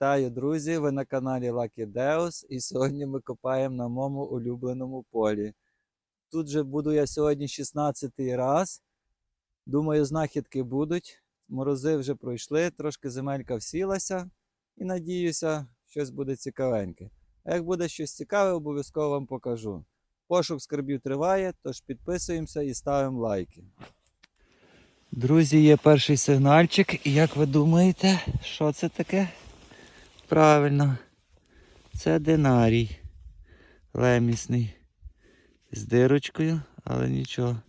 Вітаю, друзі! Ви на каналі Lucky Deus і сьогодні ми копаємо на моєму улюбленому полі. Тут же буду я сьогодні 16 раз. Думаю, знахідки будуть. Морози вже пройшли, трошки земелька всілася і надіюся, щось буде цікавеньке. А як буде щось цікаве, обов'язково вам покажу. Пошук скарбів триває, тож підписуємося і ставимо лайки. Друзі, є перший сигнальчик, і як ви думаєте, що це таке? Правильно, це динарій лемісний. З дирочкою, але нічого.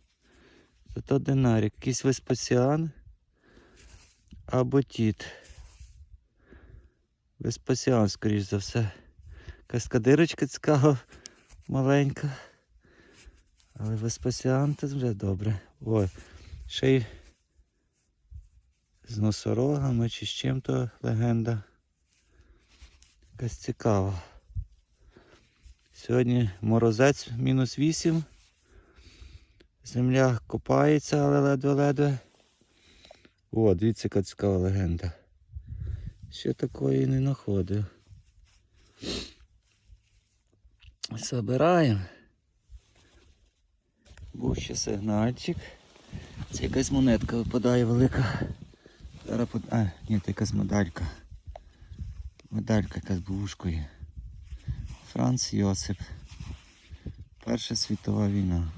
Зато динарій. Якийсь веспасіан або тіт. Веспасіан, скоріш за все. Якась дирочка цікава, маленька. Але Веспасіан це вже добре. Ой, ще й з носорогами чи з чим-то легенда. Якась цікава. Сьогодні морозець мінус 8. Земля копається, але ледве-ледве. О, дивіться, яка цікава легенда. Ще такої не знаходив. Забираємо. Був ще сигнальчик. Це якась монетка випадає велика. А, ні, це якась медалька. Медалька якась з бушкою. Франц Йосип. Перша світова війна.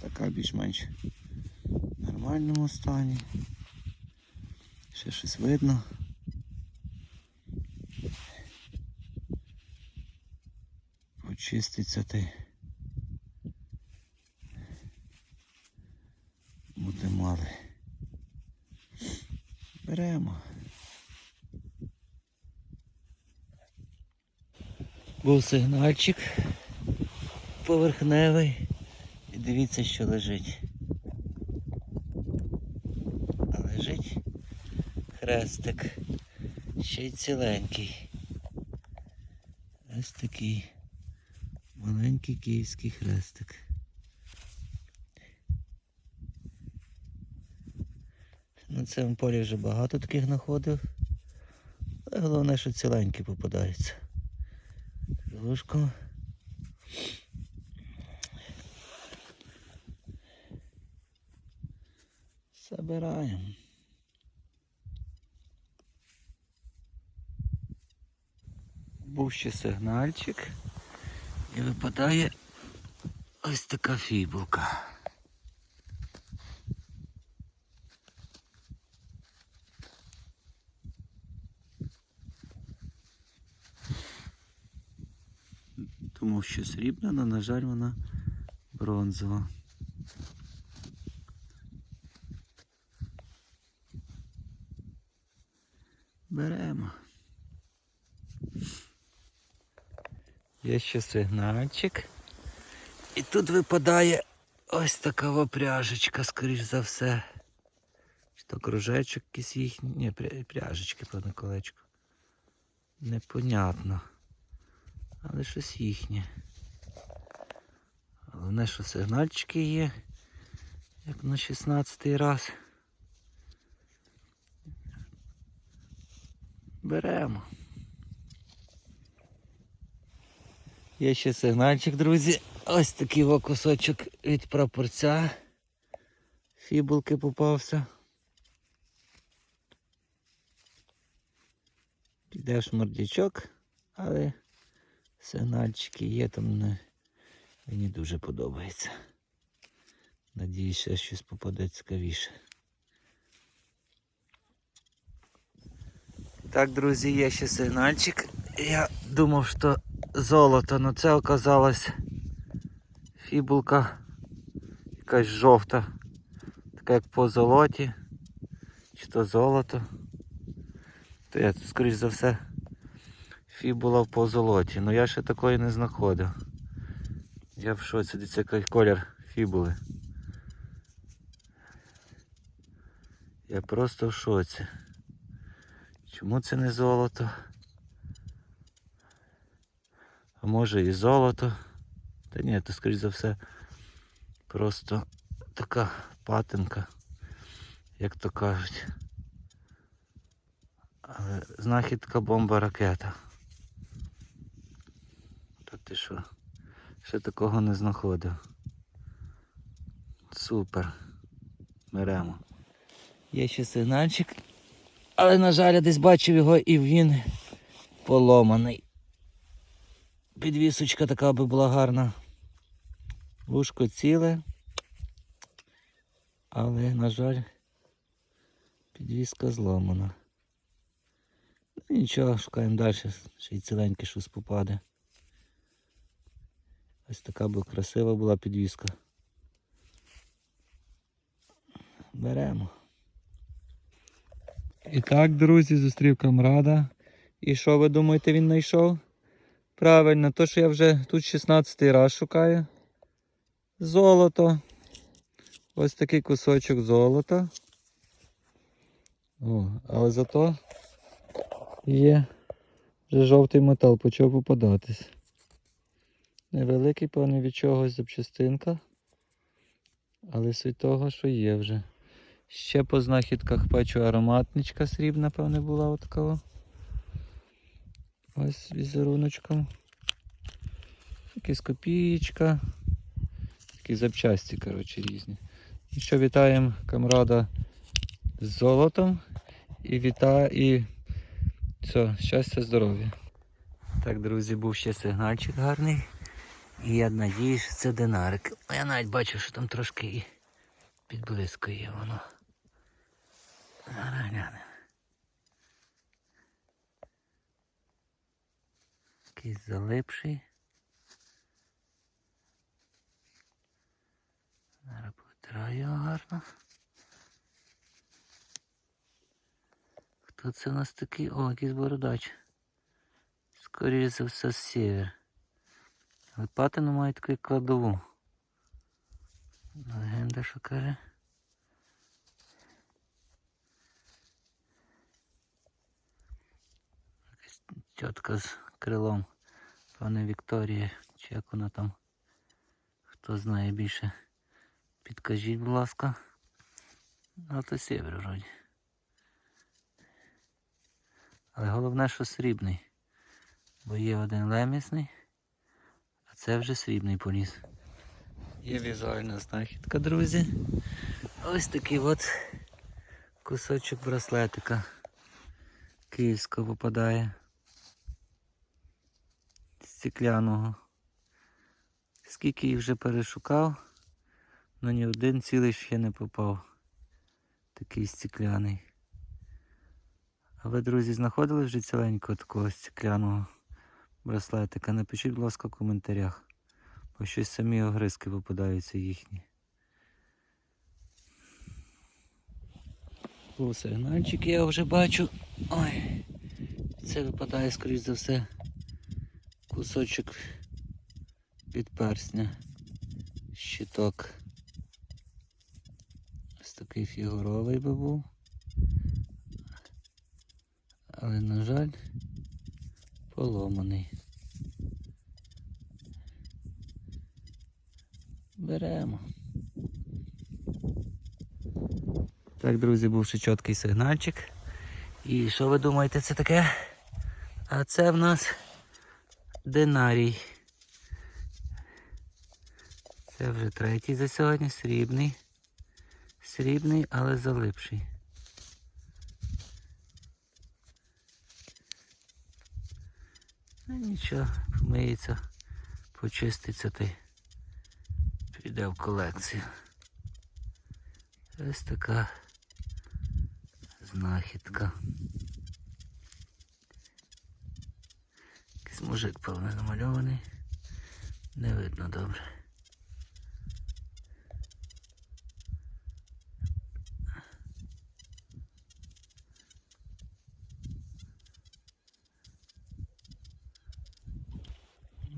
Така більш-менш в нормальному стані. Ще щось видно. Почиститься ти. Буде мали. Беремо. Був сигнальчик поверхневий. І дивіться, що лежить. А лежить хрестик. Ще й ціленький. Ось такий маленький київський хрестик. На цьому полі вже багато таких знаходив. Але головне, що ціленькі попадаються. Ложку. Забираємо. Був ще сигнальчик і випадає ось така фібулка. Тому що срібна, але, на жаль, вона бронзова. Беремо. Є ще сигнальчик. І тут випадає ось така вопряжечка, скоріш за все. Чи то кружечок якийсь їхній. Ні, пряжечки, пане колечко. Непонятно. Але щось їхнє. Головне, що сигнальчики є, як на 16 раз. Беремо. Є ще сигнальчик, друзі. Ось такий кусочок від прапорця. Фібулки попався. Піде шмурдячок, але сигнальчики є, там не... мені дуже подобається. Надіюсь, ще щось попаде цікавіше. Так, друзі, є ще сигнальчик. Я думав, що золото, але це оказалось фібулка якась жовта. Така як по золоті. Чи то золото. То я, скоріш за все, фібула в позолоті. але я ще такої не знаходив. Я в шоці, дивіться, який колір фібули. Я просто в шоці. Чому це не золото? А може і золото. Та ні, то скоріш за все просто така патинка, як то кажуть. Знахідка бомба ракета. Ти що? Ще такого не знаходив. Супер. Беремо. Є ще сигнальчик. Але, на жаль, я десь бачив його і він поломаний. Підвісочка така би була гарна. Вушко ціле. Але, на жаль, підвіска зломана. Ну нічого, шукаємо далі, ще й ціленьке щось попаде. Ось така би красива була підвіска. Беремо. І так, друзі, зустрів камрада. І що ви думаєте, він знайшов? Правильно, то, що я вже тут 16 й раз шукаю. Золото. Ось такий кусочок золота. О, але зато є вже жовтий метал почав попадатись. Невеликий, певно, від чогось запчастинка. Але суть що є вже. Ще по знахідках бачу ароматничка срібна, певне, була отакова. Ось візеруночком. Якась копієчка. Такі запчасті, коротше, різні. І що вітаємо камрада з золотом. І вітаю і все, щастя, здоров'я. Так, друзі, був ще сигнальчик гарний. І я надіюсь, що це динарик. Я навіть бачу, що там трошки і підблискує воно. Зараз глянемо. Якийсь залипший. Зараз повитираю його гарно. Хто це у нас такий? О, якийсь бородач. Скоріше за все з север. Лопатину має таку кладову. Легенда, що каже. Тітка з крилом. Пане Вікторія, чи як вона там. Хто знає більше. Підкажіть, будь ласка. Ну, то север вроді. Але головне, що срібний. Бо є один лемісний, це вже срібний поліс. Є візуальна знахідка, друзі. Ось такий от кусочок браслетика київського попадає. Стекляного. Скільки їх вже перешукав, але ні один цілий ще не попав. Такий стекляний. А ви, друзі, знаходили вже ціленького такого стекляного браслетика? Напишіть, будь ласка, в коментарях. Бо щось самі огризки попадаються їхні. О, сигнальчик я вже бачу. Ой, це випадає, скоріш за все, кусочок від персня. Щиток. Ось такий фігуровий би був. Але, на жаль, поломаний. Беремо. Так, друзі, був ще чіткий сигнальчик. І що ви думаєте, це таке? А це в нас динарій. Це вже третій за сьогодні, срібний. Срібний, але залипший. Ну нічого, помиється, почиститься та й піде в колекцію. Ось така знахідка. Якийсь мужик, певно, намальований. Не видно добре.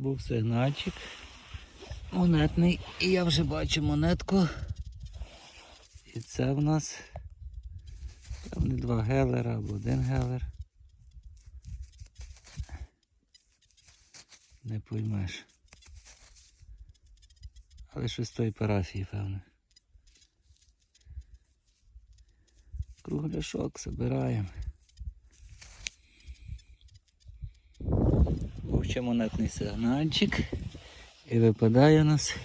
Був сигнальчик монетний. І я вже бачу монетку. І це в нас не два гелера або один гелер. Не поймеш. Але щось з тої парафії, певне. Кругляшок забираємо. Ще монетний сигнальчик. І випадає у нас.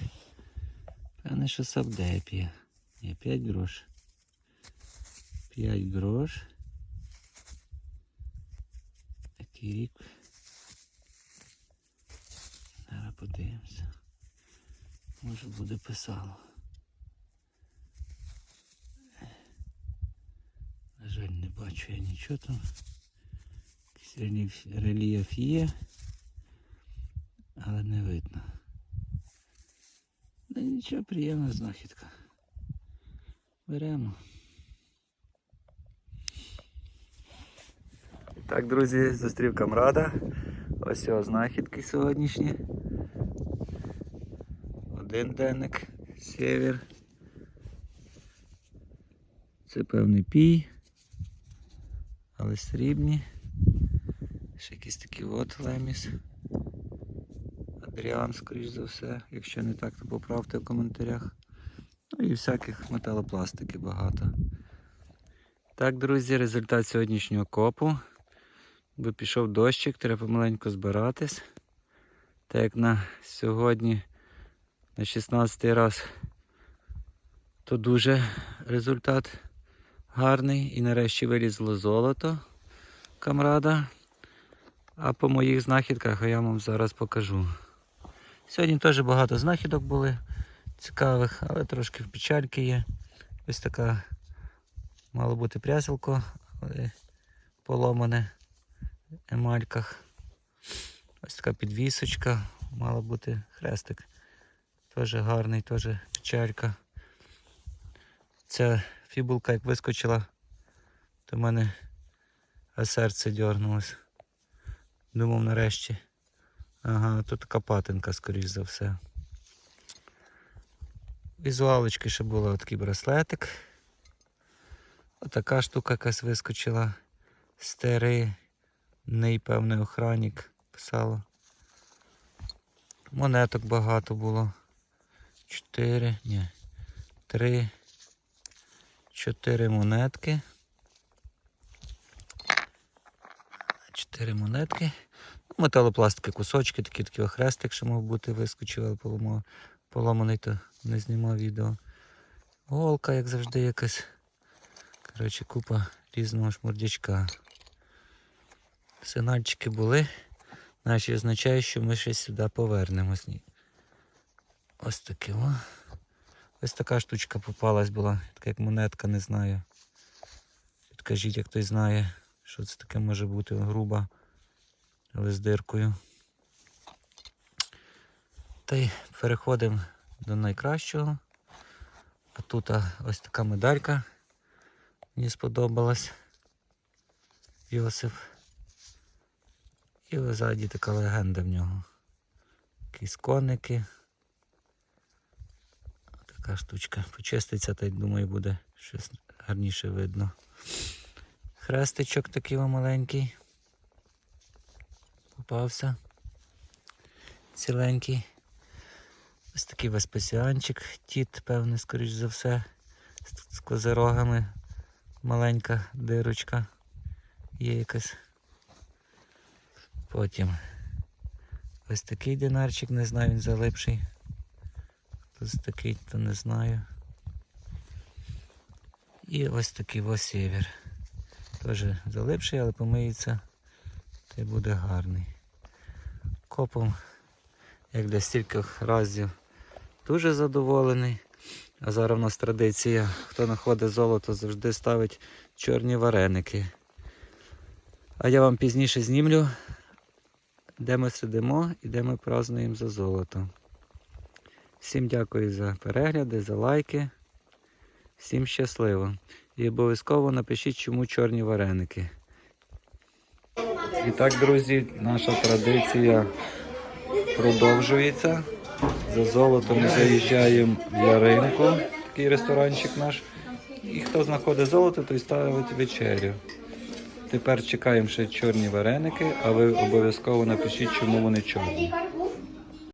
Певне, що савдепія. Ні, 5 грош. 5 грош. Такий рік. Зараз подивимося. Може буде писало. На жаль, не бачу я нічого там. Якийсь рельєф є, але не видно. Да нічого, приємна знахідка. Беремо. Так, друзі, зустрів камрада. Ось його знахідки сьогоднішні. Один денник, север. Це певний пій, але срібні. Ще якийсь такий от леміс. Адріан, скоріш за все. Якщо не так, то поправте в коментарях. Ну і всяких металопластики багато. Так, друзі, результат сьогоднішнього копу. Бо пішов дощик, треба маленько збиратись. Так як на сьогодні, на 16 й раз, то дуже результат гарний. І нарешті вилізло золото камрада. А по моїх знахідках я вам зараз покажу. Сьогодні теж багато знахідок були цікавих, але трошки в печальки є. Ось така мало бути пряселко, але поломане в емальках. Ось така підвісочка, мала бути хрестик. Теж гарний, теж печалька. Ця фібулка як вискочила, то в мене серце дьорнулось. Думав нарешті. Ага, тут така патинка, скоріш за все. Візуалочки ще було такий браслетик. Отака штука якась вискочила. Старий, певний охранник писало. Монеток багато було. Чотири, ні, три, чотири монетки. Чотири монетки. Металопластики, кусочки, такі такі охрестик, що мав бути, вискочив, але поломав, поломаний, то не знімав відео. Голка, як завжди, якась. Коротше, купа різного шмурдячка. Сигнальчики були. Наші означає, що ми ще сюди повернемось. Ось таке. О. Ось така штучка попалась була, така як монетка, не знаю. Підкажіть, як хтось знає, що це таке може бути груба, але з диркою. Та й переходимо до найкращого. А тут ось така медалька. Мені сподобалась. Йосип. І ззаді така легенда в нього. Якісь коники. Така штучка. Почиститься, та й думаю, буде щось гарніше видно. Хрестичок такий маленький. Попався. Ціленький. Ось такий веспесіанчик, тіт, певне, скоріш за все, з, з козирогами. Маленька дирочка є якась. Потім ось такий динарчик, не знаю, він залипший. Ось такий, то не знаю. І ось такий ось север. Теж залипший, але помиється, та й буде гарний. Копом, як для стількох разів, дуже задоволений. А зараз в нас традиція, хто знаходить золото, завжди ставить чорні вареники. А я вам пізніше знімлю, де ми сидимо і де ми празднуємо за золото. Всім дякую за перегляди, за лайки. Всім щасливо. І обов'язково напишіть, чому чорні вареники. І так, друзі, наша традиція продовжується. За золото ми заїжджаємо в Яринку, такий ресторанчик наш. І хто знаходить золото, той ставить вечерю. Тепер чекаємо ще чорні вареники, а ви обов'язково напишіть, чому вони чорні.